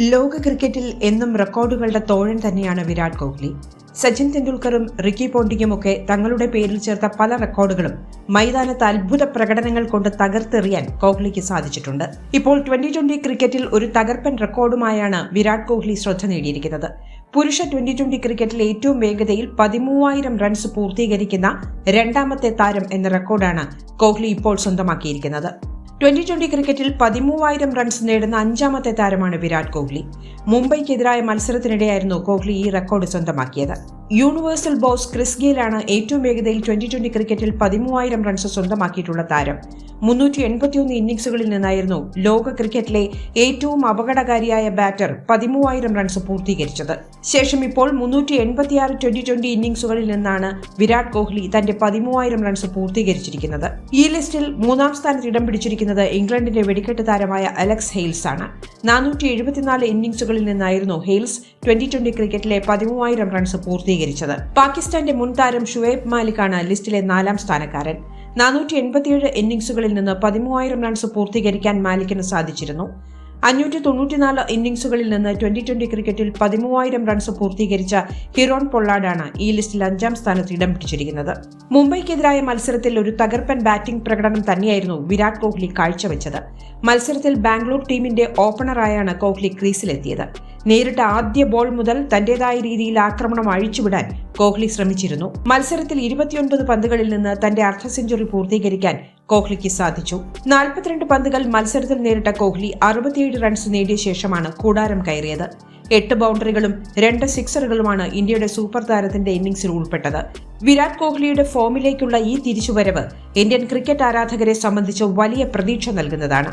ലോക ക്രിക്കറ്റിൽ എന്നും റെക്കോർഡുകളുടെ തോഴൻ തന്നെയാണ് വിരാട് കോഹ്ലി. സച്ചിൻ തെണ്ടുൽക്കറും റിക്കി പോണ്ടിങ്ങുമൊക്കെ തങ്ങളുടെ പേരിൽ ചേർത്ത പല റെക്കോർഡുകളും മൈതാനത്ത് അത്ഭുത പ്രകടനങ്ങൾ കൊണ്ട് തകർത്തെറിയാൻ കോഹ്ലിക്ക് സാധിച്ചിട്ടുണ്ട്. ഇപ്പോൾ ട്വന്റി ട്വന്റി ക്രിക്കറ്റിൽ ഒരു തകർപ്പൻ റെക്കോർഡുമായാണ് വിരാട് കോഹ്ലി ശ്രദ്ധ നേടിയിരിക്കുന്നത്. പുരുഷ ട്വന്റി ട്വന്റി ക്രിക്കറ്റിൽ ഏറ്റവും വേഗതയിൽ പതിമൂവായിരം റൺസ് പൂർത്തീകരിക്കുന്ന രണ്ടാമത്തെ താരം എന്ന റെക്കോർഡാണ് കോഹ്ലി ഇപ്പോൾ സ്വന്തമാക്കിയിരിക്കുന്നത്. ട്വന്റി ട്വന്റി ക്രിക്കറ്റിൽ പതിമൂവായിരം റൺസ് നേടുന്ന അഞ്ചാമത്തെ താരമാണ് വിരാട് കോഹ്ലി. മുംബൈക്കെതിരായ മത്സരത്തിനിടെയായിരുന്നു കോഹ്ലി ഈ റെക്കോർഡ് സ്വന്തമാക്കിയത്. യൂണിവേഴ്സൽ ബോസ് ക്രിസ് ഗെയിലാണ് ഏറ്റവും വേഗതയിൽ ട്വന്റി ട്വന്റി ക്രിക്കറ്റിൽ പതിമൂവായിരം റൺസ് സ്വന്തമാക്കിയിട്ടുള്ള താരം. മുന്നൂറ്റി എൺപത്തിയൊന്ന് ഇന്നിംഗ്സുകളിൽ നിന്നായിരുന്നു ലോക ക്രിക്കറ്റിലെ ഏറ്റവും അപകടകാരിയായ ബാറ്റർ പതിമൂവായിരം റൺസ് പൂർത്തീകരിച്ചത്. ശേഷം ഇപ്പോൾ മുന്നൂറ്റി എൺപത്തിയാറ് ട്വന്റി ട്വന്റി ഇന്നിംഗ്സുകളിൽ നിന്നാണ് വിരാട് കോഹ്ലി തന്റെ പതിമൂവായിരം റൺസ് പൂർത്തീകരിച്ചിരിക്കുന്നത്. ഈ ലിസ്റ്റിൽ മൂന്നാം സ്ഥാനത്ത് ഇടം പിടിച്ചിരിക്കുന്നത് ഇംഗ്ലണ്ടിന്റെ വെടിക്കെട്ട് താരമായ അലക്സ് ഹെയിൽസ് ആണ്. നാനൂറ്റി എഴുപത്തിനാല് ഇന്നിംഗ്സുകളിൽ നിന്നായിരുന്നു ഹെയിൽസ് ട്വന്റി ട്വന്റി ക്രിക്കറ്റിലെ പതിമൂവായിരം റൺസ് പൂർത്തീകരിച്ചത്. പാകിസ്ഥാന്റെ മുൻ താരം ഷുവേബ് മാലിക്കാണ് ലിസ്റ്റിലെ നാലാം സ്ഥാനക്കാരൻ. നാനൂറ്റി എൺപത്തിയേഴ് ഇന്നിംഗ്സുകളിൽ നിന്ന് പതിമൂവായിരം റൺസ് പൂർത്തീകരിക്കാൻ മാലിക്കിന് സാധിച്ചിരുന്നു. അഞ്ഞൂറ്റി തൊണ്ണൂറ്റിനാല് ഇന്നിംഗ്സുകളിൽ നിന്ന് ട്വന്റി ട്വന്റി ക്രിക്കറ്റിൽ പതിമൂവായിരം റൺസ് പൂർത്തീകരിച്ച ഹിറോൺ പൊള്ളാഡാണ് ഈ ലിസ്റ്റിൽ അഞ്ചാം സ്ഥാനത്ത് ഇടം പിടിച്ചിരിക്കുന്നത്. മുംബൈക്കെതിരായ മത്സരത്തിൽ ഒരു തകർപ്പൻ ബാറ്റിംഗ് പ്രകടനം തന്നെയായിരുന്നു വിരാട് കോഹ്ലി കാഴ്ചവെച്ചത്. മത്സരത്തിൽ ബാംഗ്ലൂർ ടീമിന്റെ ഓപ്പണറായാണ് കോഹ്ലി ക്രീസിലെത്തിയത്. നേരിട്ട ആദ്യ ബോൾ മുതൽ തന്റേതായ രീതിയിൽ ആക്രമണം അഴിച്ചുവിടാൻ കോഹ്ലി ശ്രമിച്ചിരുന്നു. മത്സരത്തിൽ ഇരുപത്തിയൊൻപത് പന്തുകളിൽ നിന്ന് തന്റെ അർദ്ധ സെഞ്ചുറി പൂർത്തീകരിക്കാൻ കോഹ്ലിക്ക് സാധിച്ചു. നാൽപ്പത്തിരണ്ട് പന്തുകൾ മത്സരത്തിൽ നേരിട്ട കോഹ്ലി അറുപത്തിയേഴ് റൺസ് നേടിയ ശേഷമാണ് കൂടാരം കയറിയത്. എട്ട് ബൗണ്ടറികളും രണ്ട് സിക്സറുകളുമാണ് ഇന്ത്യയുടെ സൂപ്പർ താരത്തിന്റെ ഇന്നിംഗ്സിൽ ഉൾപ്പെട്ടത്. വിരാട് കോഹ്ലിയുടെ ഫോമിലേക്കുള്ള ഈ തിരിച്ചുവരവ് ഇന്ത്യൻ ക്രിക്കറ്റ് ആരാധകരെ സംബന്ധിച്ച് വലിയ പ്രതീക്ഷ നൽകുന്നതാണ്.